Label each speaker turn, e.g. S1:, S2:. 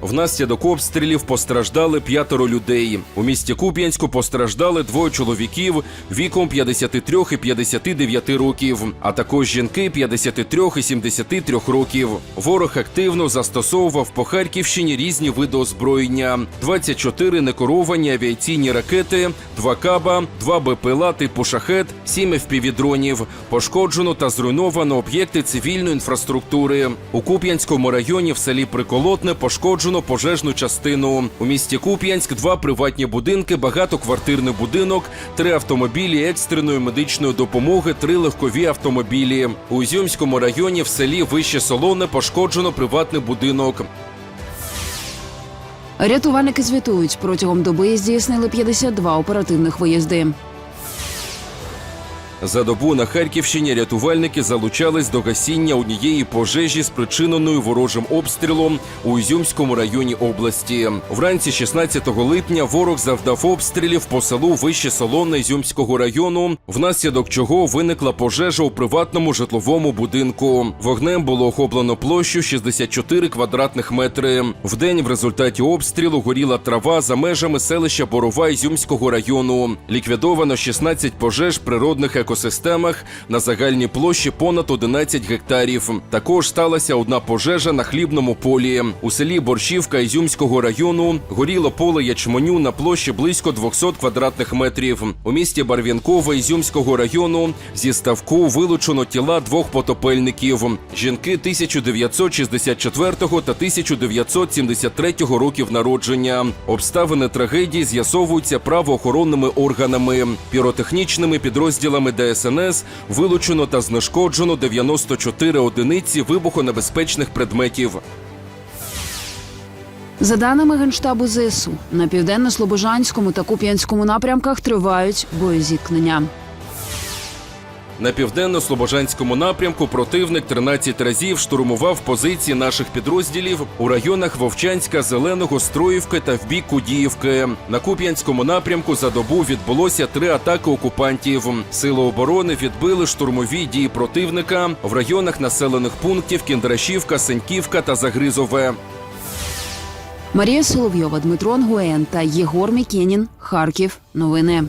S1: Внаслідок обстрілів постраждали п'ятеро людей. У місті Куп'янську постраждали двоє чоловіків віком 53 і 59 років, а також жінки 53 і 73 років. Ворог активно застосовував по Харківщині різні види озброєння: 24 некеровані авіаційні ракети, 2 каба, 2 БПЛА типу шахет, 7 FPV-дронів. Пошкоджено та зруйновано об'єкти цивільної інфраструктури. У Куп'янському районі в селі Приколотне пошкоджено пожежну частину. У місті Куп'янськ два приватні будинки, багатоквартирний будинок, три автомобілі екстреної медичної допомоги, три легкові автомобілі. У Ізюмському районі в селі Вище Солоне пошкоджено приватний будинок.
S2: Рятувальники звітують, протягом доби здійснили 52 оперативних виїзди.
S1: За добу на Харківщині рятувальники залучались до гасіння однієї пожежі, спричиненої ворожим обстрілом у Ізюмському районі області. Вранці 16 липня ворог завдав обстрілів по селу Вище Солоне Ізюмського району, внаслідок чого виникла пожежа у приватному житловому будинку. Вогнем було охоплено площу 64 квадратних метри. Вдень в результаті обстрілу горіла трава за межами селища Борова Ізюмського району. Ліквідовано 16 пожеж природних екосистемах на загальній площі понад 11 гектарів. Також сталася одна пожежа на хлібному полі. У селі Борщівка Ізюмського району горіло поле ячменю на площі близько 200 квадратних метрів. У місті Барвінкове Ізюмського району зі ставку вилучено тіла двох потопельників. Жінки 1964 та 1973 років народження. Обставини трагедії з'ясовуються правоохоронними органами, піротехнічними підрозділами ДСНС вилучено та знешкоджено 94 одиниці вибухонебезпечних предметів.
S2: За даними Генштабу ЗСУ, на південно-слобожанському та Куп'янському напрямках тривають боєзіткнення.
S1: На південно-слобожанському напрямку противник 13 разів штурмував позиції наших підрозділів у районах Вовчанська, Зеленого, Строївки та в бік Кудіївки. На Куп'янському напрямку за добу відбулося три атаки окупантів. Сили оборони відбили штурмові дії противника в районах населених пунктів Кіндрашівка, Сеньківка та Загризове.
S2: Марія Соловйова, Дмитро Ангуєн та Єгор Мікенін. Харків. Новини.